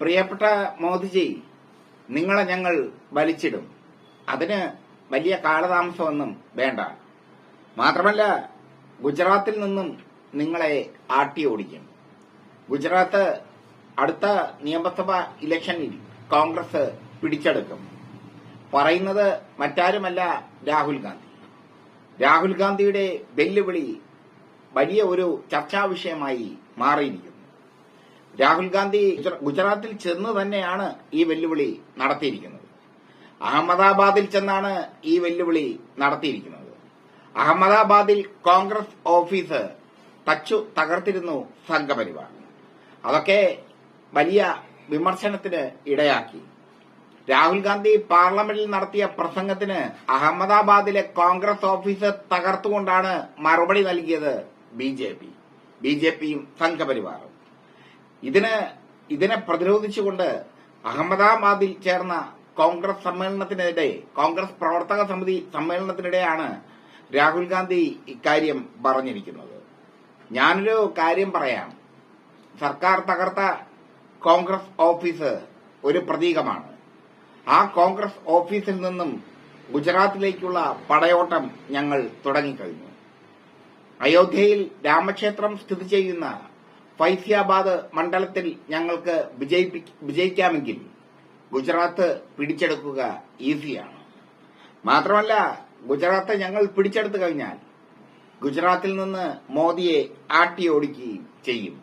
പ്രിയപ്പെട്ട മോദിജി നിങ്ങളെ ഞങ്ങൾ വലിച്ചിടും. അതിന് വലിയ കാലതാമസമൊന്നും വേണ്ട. മാത്രമല്ല ഗുജറാത്തിൽ നിന്നും നിങ്ങളെ ആട്ടി ഓടിക്കും. ഗുജറാത്ത് അടുത്ത നിയമസഭാ ഇലക്ഷനിൽ കോൺഗ്രസ് പിടിച്ചെടുക്കും. പറയുന്നത് മറ്റാരുമല്ല രാഹുൽ ഗാന്ധി. രാഹുൽ ഗാന്ധിയുടെ വെല്ലുവിളി വലിയ ഒരു ചർച്ചാ വിഷയമായി മാറിയിരിക്കുന്നു. രാഹുൽ ഗാന്ധി ഗുജറാത്തിൽ ചെന്ന് തന്നെയാണ് ഈ വെല്ലുവിളി നടത്തിയിരിക്കുന്നത്. അഹമ്മദാബാദിൽ ചെന്നാണ് ഈ വെല്ലുവിളി നടത്തിയിരിക്കുന്നത്. അഹമ്മദാബാദിൽ കോൺഗ്രസ് ഓഫീസ് തച്ചു തകർത്തിരുന്നു സംഘപരിവാർ. അതൊക്കെ വലിയ വിമർശനത്തിന് ഇടയാക്കി. രാഹുൽ ഗാന്ധി പാർലമെന്റിൽ നടത്തിയ പ്രസംഗത്തിന് അഹമ്മദാബാദിലെ കോൺഗ്രസ് ഓഫീസ് തകർത്തുകൊണ്ടാണ് മറുപടി നൽകിയത് B J P. B J പിയും സംഘപരിവാറും. ഇതിന് ഇതിനെ പ്രതിരോധിച്ചുകൊണ്ട് അഹമ്മദാബാദിൽ ചേർന്ന കോൺഗ്രസ് സമ്മേളനത്തിനിടെ കോൺഗ്രസ് പ്രവർത്തക സമിതി സമ്മേളനത്തിനിടെയാണ് രാഹുൽ ഗാന്ധി ഇക്കാര്യം പറഞ്ഞിരിക്കുന്നത്. ഞാനൊരു കാര്യം പറയാം. സർക്കാർ തകർത്ത കോൺഗ്രസ് ഓഫീസ് ഒരു പ്രതീകമാണ്. ആ കോൺഗ്രസ് ഓഫീസിൽ നിന്നും ഗുജറാത്തിലേക്കുള്ള പടയോട്ടം ഞങ്ങൾ തുടങ്ങിക്കഴിഞ്ഞു. അയോധ്യയിൽ രാമക്ഷേത്രം സ്ഥിതി ചെയ്യുന്ന ഫൈസിയാബാദ് മണ്ഡലത്തിൽ ഞങ്ങൾക്ക് വിജയിക്കാമെങ്കിൽ ഗുജറാത്ത് പിടിച്ചെടുക്കുക ഈസിയാണ്. മാത്രമല്ല ഗുജറാത്ത് ഞങ്ങൾ പിടിച്ചെടുത്തു കഴിഞ്ഞാൽ ഗുജറാത്തിൽ നിന്ന് മോദിയെ ആട്ടി ഓടിക്കുകയും ചെയ്യും.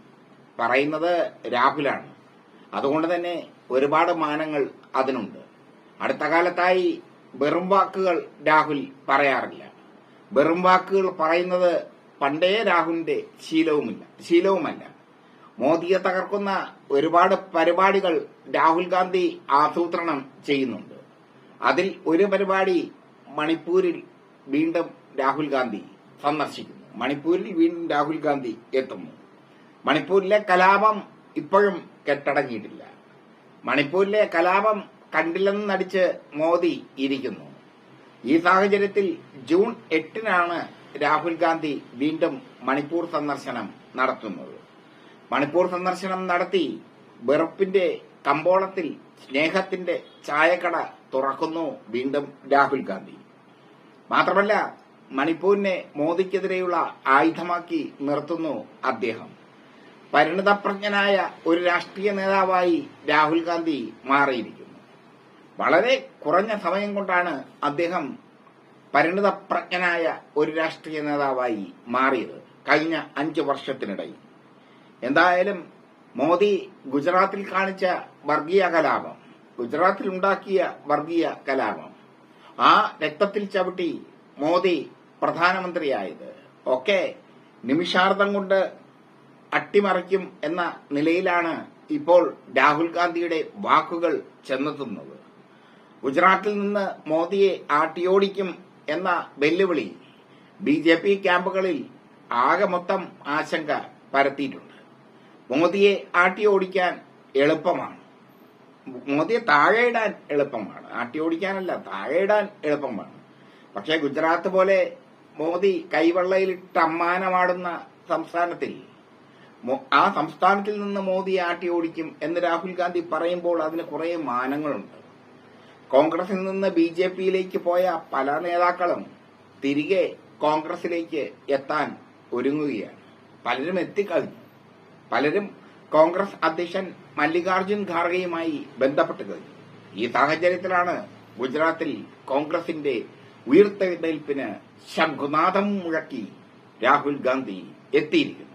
പറയുന്നത് രാഹുലാണ്. അതുകൊണ്ട് തന്നെ ഒരുപാട് മാനങ്ങൾ അതിനുണ്ട്. അടുത്ത കാലത്തായി വെറും വാക്കുകൾ രാഹുൽ പറയാറില്ല. വെറും വാക്കുകൾ പറയുന്നത് പണ്ടേ രാഹുലിന്റെ ശീലവുമില്ല ശീലവുമല്ല. മോദിയെ തകർക്കുന്ന ഒരുപാട് പരിപാടികൾ രാഹുൽ ഗാന്ധി ആസൂത്രണം ചെയ്യുന്നുണ്ട്. അതിൽ ഒരു പരിപാടി മണിപ്പൂരിൽ വീണ്ടും രാഹുൽ ഗാന്ധി സന്ദർശിക്കുന്നു. മണിപ്പൂരിൽ വീണ്ടും രാഹുൽ ഗാന്ധി എത്തുന്നു. മണിപ്പൂരിലെ കലാപം ഇപ്പോഴും കെട്ടടങ്ങിയിട്ടില്ല. മണിപ്പൂരിലെ കലാപം കണ്ടില്ലെന്ന് നടിച്ച് മോദി ഇരിക്കുന്നു. ഈ സാഹചര്യത്തിൽ ജൂൺ എട്ടിനാണ് രാഹുൽ ഗാന്ധി വീണ്ടും മണിപ്പൂർ സന്ദർശനം നടത്തുന്നത്. മണിപ്പൂർ സന്ദർശനം നടത്തി വെറുപ്പിന്റെ കമ്പോളത്തിൽ സ്നേഹത്തിന്റെ ചായക്കട തുറക്കുന്നു വീണ്ടും രാഹുൽ ഗാന്ധി. മാത്രമല്ല മണിപ്പൂരിനെ മോദിക്കെതിരെയുള്ള ആയുധമാക്കി നിർത്തുന്നു അദ്ദേഹം. പരിണിതപ്രജ്ഞനായ ഒരു രാഷ്ട്രീയ നേതാവായി രാഹുൽ ഗാന്ധി മാറിയിരിക്കുന്നു. വളരെ കുറഞ്ഞ സമയം കൊണ്ടാണ് അദ്ദേഹം പരിണിതപ്രജ്ഞനായ ഒരു രാഷ്ട്രീയ നേതാവായി മാറിയത് കഴിഞ്ഞ അഞ്ചു വർഷത്തിനിടയിൽ. എന്തായാലും മോദി ഗുജറാത്തിൽ കാണിച്ച വർഗീയ കലാപം ഗുജറാത്തിൽ ഉണ്ടാക്കിയ വർഗീയ കലാപം ആ രക്തത്തിൽ ചവിട്ടി മോദി പ്രധാനമന്ത്രിയായത്. ഒക്കെ നിമിഷാർദ്ധം കൊണ്ട് അട്ടിമറിക്കും എന്ന നിലയിലാണ് ഇപ്പോൾ രാഹുൽ ഗാന്ധിയുടെ വാക്കുകൾ ചെന്നെത്തുന്നത്. ഗുജറാത്തിൽ നിന്ന് മോദിയെ ആട്ടിയോടിക്കും എന്ന വെല്ലുവിളി ബി ജെ പി ക്യാമ്പുകളിൽ ആകെ മൊത്തം ആശങ്ക പരത്തിയിട്ടുണ്ട്. മോദിയെ ആട്ടി ഓടിക്കാൻ എളുപ്പമാണ്. മോദിയെ ഇടാൻ എളുപ്പമാണ്. ആട്ടി ഓടിക്കാനല്ല താഴെ ഇടാൻ എളുപ്പമാണ്. പക്ഷേ ഗുജറാത്ത് പോലെ മോദി കൈവെള്ളയിലിട്ട് അമ്മാനമാടുന്ന സംസ്ഥാനത്തിൽ ആ സംസ്ഥാനത്തിൽ നിന്ന് മോദി ആട്ടി ഓടിക്കും എന്ന് രാഹുൽ ഗാന്ധി പറയുമ്പോൾ അതിന് കുറെ മാനങ്ങളുണ്ട്. കോൺഗ്രസിൽ നിന്ന് ബി ജെ പിയിലേക്ക് പോയ പല നേതാക്കളും തിരികെ കോൺഗ്രസിലേക്ക് എത്താൻ ഒരുങ്ങുകയാണ്. പലരും എത്തിക്കഴിഞ്ഞു. പലരും കോൺഗ്രസ് അധ്യക്ഷൻ മല്ലികാർജുൻ ഖാർഗെയുമായി ബന്ധപ്പെട്ടത്. ഈ സാഹചര്യത്തിലാണ് ഗുജറാത്തിൽ കോൺഗ്രസിന്റെ ഉയർത്തെഴുന്നേൽപ്പിന് ശംഖുനാഥം മുഴക്കി രാഹുൽ ഗാന്ധി എത്തിയിരിക്കുന്നത്.